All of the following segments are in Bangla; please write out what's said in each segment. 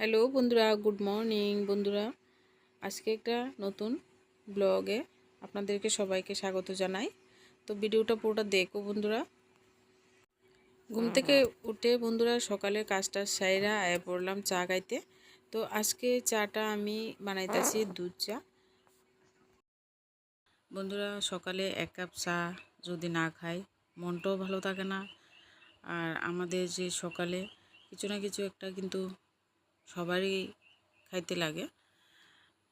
হ্যালো বন্ধুরা গুড মর্নিং বন্ধুরা। আজকে একটা নতুন ব্লগে আপনাদেরকে সবাইকে স্বাগত জানাই। তো ভিডিওটা পুরোটা দেখো বন্ধুরা। ঘুম থেকে উঠে বন্ধুরা সকালের কাজটা সাইরা আয়া পড়লাম চা খাইতে। তো আজকে চাটা আমি বানাইতেছি দুধ চা। বন্ধুরা সকালে এক কাপ চা যদি না খাই মনটাও ভালো থাকে না। আর আমাদের যে সকালে কিছু না কিছু একটা কিন্তু সবারই খাইতে লাগে।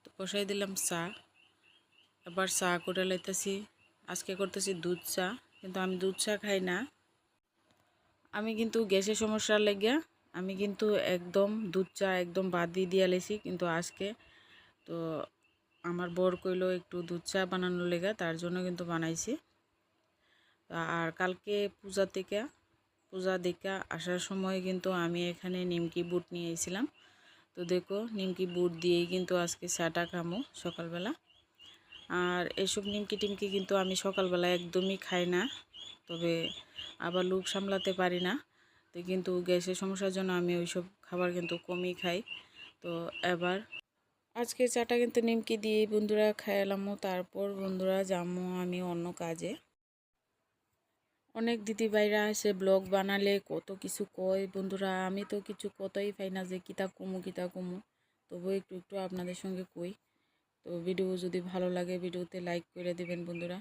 তো কষাই দিলাম চা। এবার চা করে লাইতেছি। আজকে করতেছি দুধ চা, কিন্তু আমি দুধ চা খাই না। আমি কিন্তু গ্যাসের সমস্যার লেগে আমি কিন্তু একদম দুধ চা একদম বাদ দিয়ে দিয়ে লেছি কিন্তু আজকে। তো আমার বর কইল একটু দুধ চা বানানোর লেগে, তার জন্য কিন্তু বানাইছি। আর কালকে পূজা থেকে, পূজা দেখা আসার সময় কিন্তু আমি এখানে নিমকি বুট নিয়ে এসেছিলাম তো দেখো নিমকি বুট দিয়েই কিন্তু আজকে চাটা খামো সকালবেলা। আর এসব নিমকি টিমকি কিন্তু আমি সকালবেলা একদমই খাই না, তবে আবার লোক সামলাতে পারি না। তো কিন্তু গ্যাসের সমস্যার জন্য আমি ওইসব খাবার কিন্তু কমই খাই। তো এবার আজকে চাটা কিন্তু নিমকি দিয়ে বন্ধুরা খাইলামও তারপর বন্ধুরা যাব আমি অন্য কাজে। অনেক দিদি ভাইরা আছে ব্লগ বানালে, কত কিছু কয়। বন্ধুরা, আমি তো কিছু কতই পাই না যে কিতা কমু কিতা কমু। তবু একটু একটু আপনাদের সঙ্গে কই। তো ভিডিও যদি ভালো লাগে, ভিডিওতে লাইক করে দেবেন বন্ধুরা।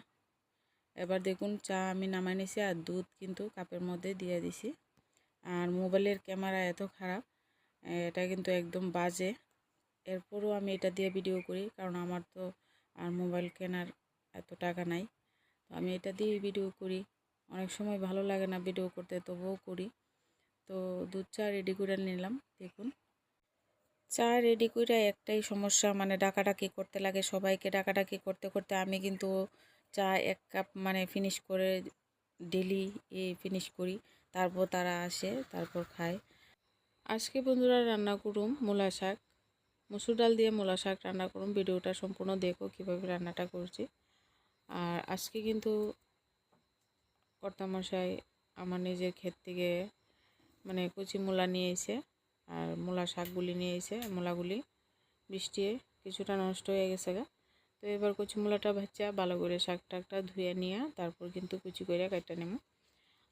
এবার দেখুন, চা আমি নামাই নিছি আর দুধ কিন্তু কাপের মধ্যে দিয়ে দিছি। আর মোবাইলের ক্যামেরা এত খারাপ, এটা কিন্তু একদম বাজে। এরপরও আমি এটা দিয়ে ভিডিও করি, কারণ আমার তো আর মোবাইল কেনার এত টাকা নাই। তো আমি এটা দিয়ে ভিডিও করি। অনেক সময় ভালো লাগে না ভিডিও করতে, তবুও করি। তো দুধ চা রেডি করে নিলাম, দেখুন। চা রেডি করে একটাই সমস্যা মানে ডাকাডাকি করতে লাগে সবাইকে। ডাকাডাকি করতে করতে আমি কিন্তু চা এক কাপ মানে ফিনিশ করে ডেলি এ ফিনিশ করি, তারপর তারা আসে, তারপর খায়। আজকে বন্ধুরা রান্না করুম মূলা শাক। মুসুর ডাল দিয়ে মূলা শাক রান্না করুম, ভিডিওটা সম্পূর্ণ দেখো কীভাবে রান্নাটা করছি। আর আজকে কিন্তু কর্তামশাই আমার নিজের ক্ষেত থেকে মানে কুচি মূলা নিয়ে এসে আর মূলা শাকগুলি নিয়ে এসে, মূলাগুলি বৃষ্টি কিছুটা নষ্ট হয়ে গেছে গা। তো এবার কুচি মূলাটা ভাজা, ভালো করে শাক টাকটা ধুয়ে নিয়ে তারপর কিন্তু কুচি করে কাটটা নেব।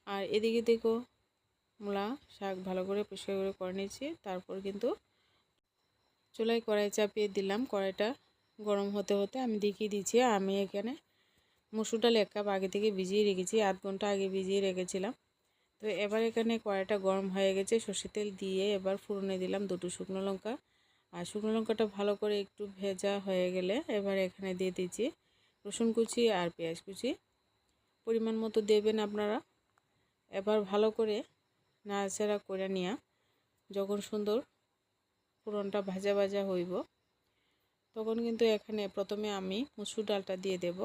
আর এদিকে দেখো মূলা শাক ভালো করে পরিষ্কার করে করে নিয়েছি, তারপর কিন্তু চুলায় কড়াই চাপিয়ে দিলাম। কড়াইটা গরম হতে হতে আমি দেখিয়ে দিচ্ছি আমি এখানে মুসুর ডাল এক কাপ আগে থেকে ভিজিয়ে রেখেছি, আধ ঘণ্টা আগে ভিজিয়ে রেখেছিলাম। তো এবার এখানে কড়াইটা গরম হয়ে গেছে সর্ষে তেল দিয়ে এবার ফুরনে দিলাম দুটো শুকনো লঙ্কা। আর শুকনো লঙ্কাটা ভালো করে একটু ভেজা হয়ে গেলে এবার এখানে দিয়ে দিচ্ছি রসুন কুচি আর পেঁয়াজ কুচি। পরিমাণ মতো দেবেন আপনারা। এবার ভালো করে নাড়াচাড়া করে নিয়া যখন সুন্দর ফোড়নটা ভাজা ভাজা হইব, তখন কিন্তু এখানে প্রথমে আমি মুসুর ডালটা দিয়ে দেব।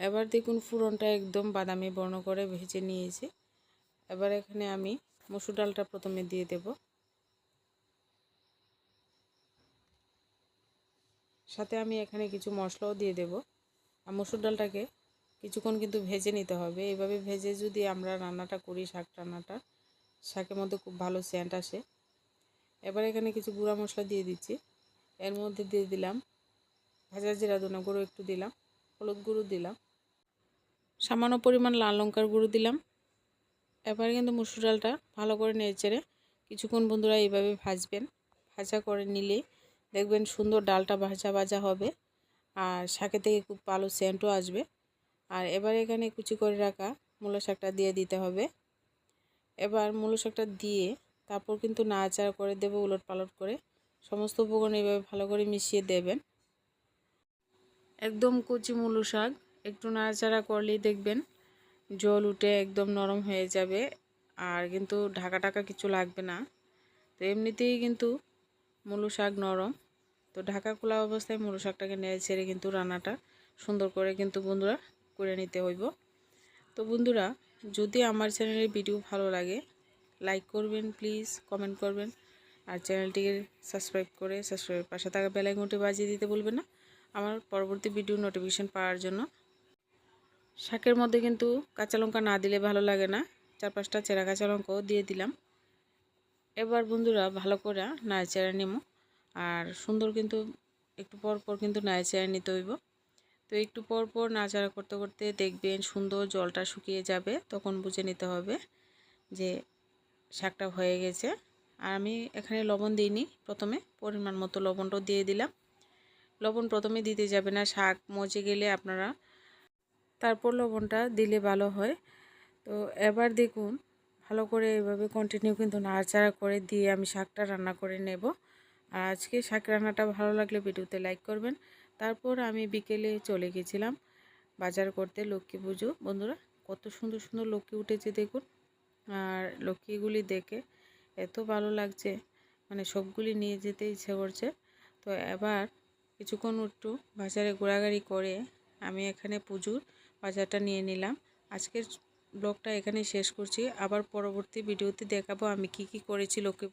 এবার দেখুন ফুরনটা একদম বাদামি বর্ণ করে ভেজে নিয়েছি। এবার এখানে আমি মসুর ডালটা প্রথমে দিয়ে দেব। সাথে আমি এখানে কিছু মশলাও দিয়ে দেব। আর মসুর ডালটাকে কিছুক্ষণ কিন্তু ভেজে নিতে হবে। এইভাবে ভেজে যদি আমরা রান্নাটা করি, শাক রান্নাটা, শাকের মধ্যে খুব ভালো সেন্ট আসে। এবার এখানে কিছু গুঁড়া মশলা দিয়ে দিচ্ছি। এর মধ্যে দিয়ে দিলাম, ভাজা জিরা দোনা গুঁড়ো একটু দিলাম, হলুদ গুঁড়ো দিলাম সামান্য পরিমাণ লাল লঙ্কার গুঁড়ো দিলাম। এবার কিন্তু মুসুর ডালটা ভালো করে নেড়ে কিছুক্ষণ বন্ধুরা এইভাবে ভাজবেন। ভাজা করে নিলে দেখবেন সুন্দর ডালটা ভাজা ভাজা হবে আর শাকে থেকে খুব ভালো সেন্টও আসবে। আর এবার এখানে কুচি করে রাখা মূলো শাকটা দিয়ে দিতে হবে। এবার মূলো শাকটা দিয়ে তারপর কিন্তু নাড়াচাড়া করে দেবো উলট পালট করে। সমস্ত উপকরণ এইভাবে ভালো করে মিশিয়ে দেবেন। একদম কচি মূলো শাক একটু নাড়াচাড়া করলেই দেখবেন জল উঠে একদম নরম হয়ে যাবে আর কিন্তু ঢাকা টাকা কিছু লাগবে না। তো এমনিতেই কিন্তু মূলো শাক নরম। তো ঢাকা খোলা অবস্থায় মূলো শাকটাকে নেড়ে ছেড়ে কিন্তু রান্নাটা সুন্দর করে কিন্তু বন্ধুরা করে নিতে হইব। তো বন্ধুরা, যদি আমার চ্যানেলের ভিডিও ভালো লাগে, লাইক করবেন প্লিজ, কমেন্ট করবেন। আর চ্যানেলটিকে সাবস্ক্রাইব করে, সাবস্ক্রাইবের পাশে থাকা বেলাইকনটি বাজিয়ে দিতে বলবেন না। আমার পরবর্তী ভিডিও নোটিফিকেশান পাওয়ার জন্য শাকের মধ্যে কিন্তু কাঁচা লঙ্কা না দিলে ভালো লাগে না। চার পাঁচটা চেরা কাঁচা লঙ্কাও দিয়ে দিলাম। এবার বন্ধুরা ভালো করে নাড়াচাড়া নেব। আর সুন্দর কিন্তু একটু পর পর কিন্তু নাড়াচাড়া নিতে হইব। তো একটু পর পর নাড়াচাড়া করতে করতে দেখবেন সুন্দর জলটা শুকিয়ে যাবে, তখন বুঝে নিতে হবে যে শাকটা হয়ে গেছে। আর আমি এখানে লবণ দিইনি প্রথমে, পরিমাণ মতো লবণটাও দিয়ে দিলাম। লবণ প্রথমে দিতে যাবে না, শাক মজে গেলে আপনারা তারপর লবণটা দিলে ভালো হয়। তো এবার দেখুন, ভালো করে এভাবে কন্টিনিউ কিন্তু নাড়াচাড়া করে দিয়ে আমি শাকটা রান্না করে নেব। আর আজকে শাক রান্নাটা ভালো লাগলে ভিডিওতে লাইক করবেন। তারপর আমি বিকেলে চলে গেছিলাম বাজার করতে লক্ষ্মী পুজো। বন্ধুরা, কত সুন্দর সুন্দর লক্ষ্মী উঠেছে দেখুন। আর লক্ষ্মীগুলি দেখে এত ভালো লাগছে মানে সবগুলি নিয়ে যেতে ইচ্ছে করছে। তো এবার কিছুক্ষণ একটু বাজারে ঘোরাঘুরি করে আমি এখানে পুজোর বাজারটা নিয়ে নিলাম। আজকের ব্লগটা এখানে শেষ করছি। আবার পরবর্তী ভিডিওতে দেখাবো আমি কি কি করেছি লক্ষ্মী